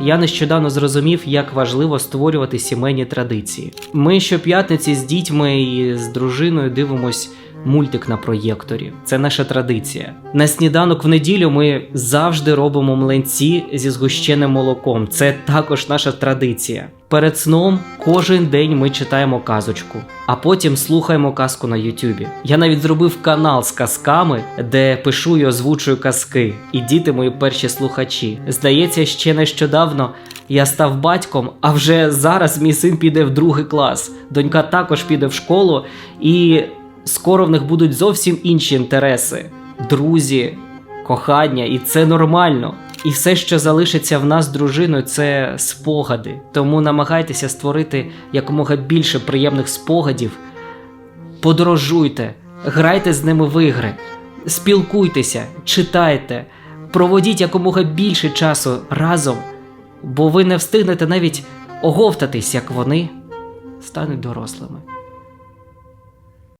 Я нещодавно зрозумів, як важливо створювати сімейні традиції. Ми щоп'ятниці з дітьми і з дружиною дивимось мультик на проєкторі. Це наша традиція. На сніданок в неділю ми завжди робимо млинці зі згущеним молоком. Це також наша традиція. Перед сном кожен день ми читаємо казочку, а потім слухаємо казку на Ютубі. Я навіть зробив канал з казками, де пишу і озвучую казки, і діти мої перші слухачі. Здається, ще нещодавно я став батьком, а вже зараз мій син піде в другий клас. Донька також піде в школу, і скоро в них будуть зовсім інші інтереси: друзі, кохання, і це нормально. І все, що залишиться в нас дружиною, це спогади. Тому намагайтеся створити якомога більше приємних спогадів. Подорожуйте, грайте з ними в ігри, спілкуйтеся, читайте, проводіть якомога більше часу разом, бо ви не встигнете навіть оговтатись, як вони стануть дорослими.